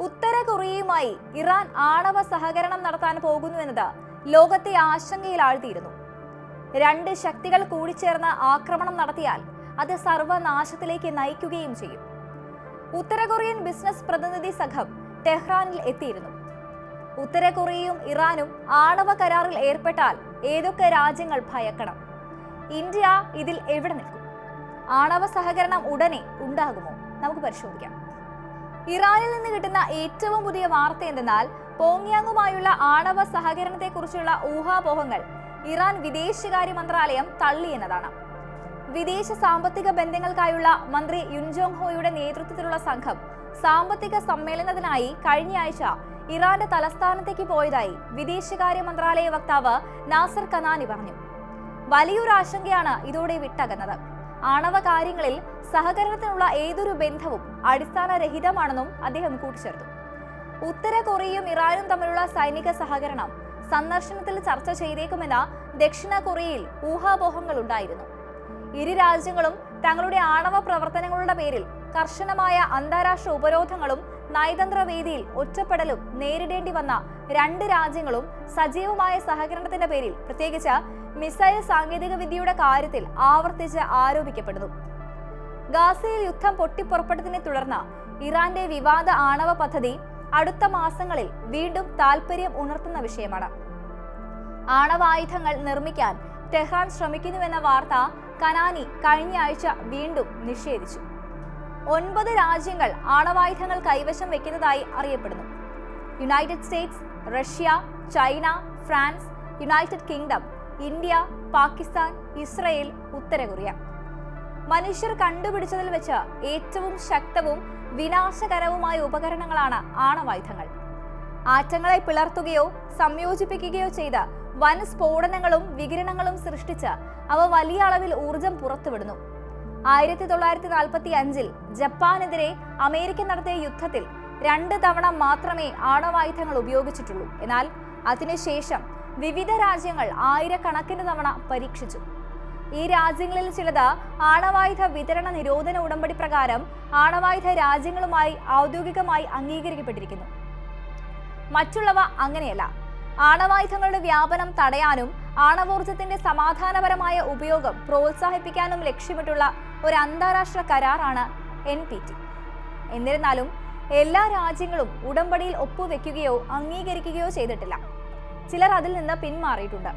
ഉത്തര കൊറിയയുമായി Iran ആണവ സഹകരണം നടത്താൻ പോകുന്നു എന്നത് ലോകത്തെ ആശങ്കയിൽ ആഴ്ത്തിയിരുന്നു രണ്ട് ശക്തികൾ കൂടിച്ചേർന്ന് ആക്രമണം നടത്തിയാൽ അത് സർവനാശത്തിലേക്ക് നയിക്കുകയും ചെയ്യും. ഉത്തര കൊറിയൻ ബിസിനസ് പ്രതിനിധി സംഘം ടെഹ്റാനിൽ എത്തിയിരുന്നു. ഉത്തര കൊറിയയും ഇറാനും ആണവ കരാറിൽ ഏർപ്പെട്ടാൽ ഏതൊക്കെ രാജ്യങ്ങൾ ഭയക്കണം? ഇന്ത്യ ഇതിൽ എവിടെ നിൽക്കും? ആണവ സഹകരണം ഉടനെ ഉണ്ടാകുമോ? നമുക്ക് പരിശോധിക്കാം. ഇറാനിൽ നിന്ന് കിട്ടുന്ന ഏറ്റവും പുതിയ വാർത്ത എന്തെന്നാൽ പോങ്യാങ്ങുമായുള്ള ആണവ സഹകരണത്തെക്കുറിച്ചുള്ള ഊഹാപോഹങ്ങൾ ഇറാൻ വിദേശകാര്യ മന്ത്രാലയം തള്ളിയെന്നതാണ് വിദേശ സാമ്പത്തിക ബന്ധങ്ങൾക്കായുള്ള മന്ത്രി യുൻജോങ് ഹോയുടെ നേതൃത്വത്തിലുള്ള സംഘം സാമ്പത്തിക സമ്മേളനത്തിനായി കഴിഞ്ഞയാഴ്ച ഇറാന്റെ തലസ്ഥാനത്തേക്ക് പോയതായി വിദേശകാര്യ മന്ത്രാലയ വക്താവ് നാസർ കനാനി പറഞ്ഞു. വലിയൊരു ആശങ്കയാണ് ഇതോടെ വിട്ടകന്നത്. ആണവ കാര്യങ്ങളിൽ സഹകരണത്തിനുള്ള ഏതൊരു ബന്ധവും അടിസ്ഥാനരഹിതമാണെന്നും അദ്ദേഹം കൂട്ടിച്ചേർത്തു. ഉത്തര കൊറിയയും ഇറാനും തമ്മിലുള്ള സൈനിക സഹകരണം സന്ദർശനത്തിൽ ചർച്ച ചെയ്തേക്കുമെന്ന ദക്ഷിണ കൊറിയയിൽ ഊഹാപോഹങ്ങൾ ഉണ്ടായിരുന്നു. ഇരു രാജ്യങ്ങളും തങ്ങളുടെ ആണവ പ്രവർത്തനങ്ങളുടെ പേരിൽ കർശനമായ അന്താരാഷ്ട്ര ഉപരോധങ്ങളും നയതന്ത്ര വേദിയിൽ ഒറ്റപ്പെടലും നേരിടേണ്ടി വന്ന രണ്ട് രാജ്യങ്ങളും സജീവമായ സഹകരണത്തിന്റെ പേരിൽ പ്രത്യേകിച്ച് മിസൈൽ സാങ്കേതിക വിദ്യയുടെ കാര്യത്തിൽ ആവർത്തിച്ച് ആരോപിക്കപ്പെടുന്നു. ഗാസയിൽ യുദ്ധം പൊട്ടിപ്പുറപ്പെട്ടതിനെ തുടർന്ന് ഇറാന്റെ വിവാദ ആണവ പദ്ധതി അടുത്ത മാസങ്ങളിൽ വീണ്ടും താൽപര്യം ഉണർത്തുന്ന വിഷയമാണ്. ആണവായുധങ്ങൾ നിർമ്മിക്കാൻ ടെഹ്റാൻ ശ്രമിക്കുന്നുവെന്ന വാർത്ത കനാനി കഴിഞ്ഞ ആഴ്ച വീണ്ടും നിഷേധിച്ചു. ഒൻപത് രാജ്യങ്ങൾ ആണവായുധങ്ങൾ കൈവശം വെക്കുന്നതായി അറിയപ്പെടുന്നു. United States Russia China France United Kingdom India Pakistan Israel ഉത്തര കൊറിയ മനുഷ്യർ കണ്ടുപിടിച്ചതിൽ വെച്ച് ഏറ്റവും ശക്തവും വിനാശകരവുമായ ഉപകരണങ്ങളാണ് ആണവായുധങ്ങൾ. ആറ്റങ്ങളെ പിളർത്തുകയോ സംയോജിപ്പിക്കുകയോ ചെയ്ത വൻ സ്ഫോടനങ്ങളും വികിരണങ്ങളും സൃഷ്ടിച്ച് അവ വലിയ അളവിൽ ഊർജം പുറത്തുവിടുന്നു. ആയിരത്തി തൊള്ളായിരത്തി നാൽപ്പത്തി അഞ്ചിൽ ജപ്പാനെതിരെ അമേരിക്ക നടത്തിയ യുദ്ധത്തിൽ രണ്ട് തവണ മാത്രമേ ആണവായുധങ്ങൾ ഉപയോഗിച്ചിട്ടുള്ളൂ. എന്നാൽ അതിനുശേഷം വിവിധ രാജ്യങ്ങൾ ആയിരക്കണക്കിന് തവണ പരീക്ഷിച്ചു. ഈ രാജ്യങ്ങളിൽ ചിലത് ആണവായുധ വിതരണ നിരോധന ഉടമ്പടി പ്രകാരം ആണവായുധ രാജ്യങ്ങളുമായി ഔദ്യോഗികമായി അംഗീകരിക്കപ്പെട്ടിരിക്കുന്നു. മറ്റുള്ളവ അങ്ങനെയല്ല. ആണവായുധങ്ങളുടെ വ്യാപനം തടയാനും ആണവോർജത്തിന്റെ സമാധാനപരമായ ഉപയോഗം പ്രോത്സാഹിപ്പിക്കാനും ലക്ഷ്യമിട്ടുള്ള ഒരു അന്താരാഷ്ട്ര കരാറാണ് എൻ പി ടി. എന്നിരുന്നാലും എല്ലാ രാജ്യങ്ങളും ഉടമ്പടിയിൽ ഒപ്പുവെക്കുകയോ അംഗീകരിക്കുകയോ ചെയ്തിട്ടില്ല. ചിലർ അതിൽ നിന്ന് പിന്മാറിയിട്ടുണ്ട്.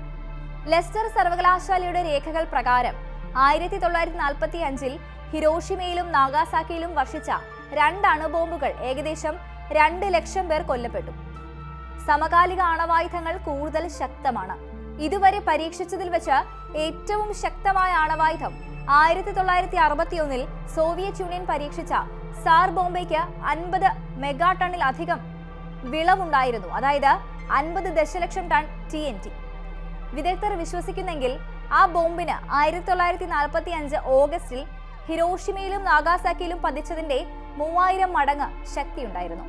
ലെസ്റ്റർ സർവകലാശാലയുടെ രേഖകൾ പ്രകാരം ആയിരത്തി തൊള്ളായിരത്തി നാൽപ്പത്തി അഞ്ചിൽ ഹിരോഷിമയിലും നാഗാസാക്കിയിലും വർഷിച്ച രണ്ട് അണുബോംബുകൾ ഏകദേശം രണ്ട് ലക്ഷം പേർ കൊല്ലപ്പെട്ടു. സമകാലിക ആണവായുധങ്ങൾ കൂടുതൽ ശക്തമാണ്. ഇതുവരെ പരീക്ഷിച്ചതിൽ വെച്ച് ഏറ്റവും ശക്തമായ ആണവായുധം ആയിരത്തി തൊള്ളായിരത്തി അറുപത്തിയൊന്നിൽ സോവിയറ്റ് യൂണിയൻ പരീക്ഷിച്ച സാർ ബോംബെക്ക് അൻപത് മെഗാ ടണ്ണിലധികം വിളവുണ്ടായിരുന്നു. അതായത് അൻപത് ദശലക്ഷം ടൺ ടി എൻ ടി വിദഗ്ധർ വിശ്വസിക്കുന്നെങ്കിൽ ആ ബോംബിന് ആയിരത്തി തൊള്ളായിരത്തി നാൽപ്പത്തി അഞ്ച് ഓഗസ്റ്റിൽ ഹിരോഷിമയിലും നാഗാസാക്കിയിലും പതിച്ചതിന്റെ മൂവായിരം മടങ്ങ് ശക്തിയുണ്ടായിരുന്നു.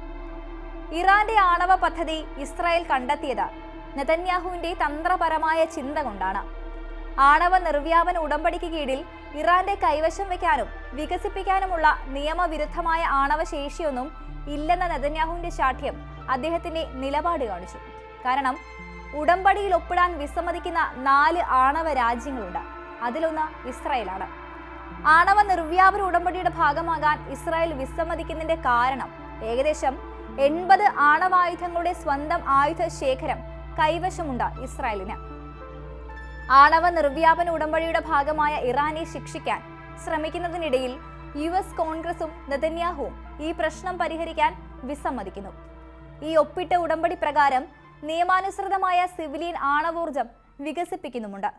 ഇറാന്റെ ആണവ പദ്ധതി ഇസ്രായേൽ കണ്ടെത്തിയത് നെതന്യാഹുവിന്റെ തന്ത്രപരമായ ചിന്ത കൊണ്ടാണ്. ആണവ നിർവ്യാപന ഉടമ്പടിക്ക് കീഴിൽ ഇറാന്റെ കൈവശം വെക്കാനും വികസിപ്പിക്കാനുമുള്ള നിയമവിരുദ്ധമായ ആണവ ശേഷിയൊന്നും ഇല്ലെന്ന നെതന്യാഹുവിന്റെ ശാഠ്യം അദ്ദേഹത്തിന്റെ നിലപാട് കാണിച്ചു. കാരണം ഉടമ്പടിയിൽ ഒപ്പിടാൻ വിസമ്മതിക്കുന്ന നാല് ആണവ രാജ്യങ്ങളുണ്ട്. അതിലൊന്ന് ഇസ്രായേലാണ്. ആണവ നിർവ്യാപന ഉടമ്പടിയുടെ ഭാഗമാകാൻ ഇസ്രായേൽ വിസമ്മതിക്കുന്നതിന്റെ കാരണം ഏകദേശം എൺപത് ആണവായുധങ്ങളുടെ സ്വന്തം ആയുധ ശേഖരം കൈവശമുണ്ട് ഇസ്രായേലിന്. ആണവ നിർവ്യാപന ഉടമ്പടിയുടെ ഭാഗമായ ഇറാനെ ശിക്ഷിക്കാൻ ശ്രമിക്കുന്നതിനിടയിൽ യു എസ് കോൺഗ്രസും നെതന്യാഹുവും ഈ പ്രശ്നം പരിഹരിക്കാൻ വിസമ്മതിക്കുന്നു. ഈ ഒപ്പിട്ട ഉടമ്പടി പ്രകാരം നിയമാനുസൃതമായ സിവിലിയൻ ആണവോർജം വികസിപ്പിക്കുന്നുമുണ്ട്.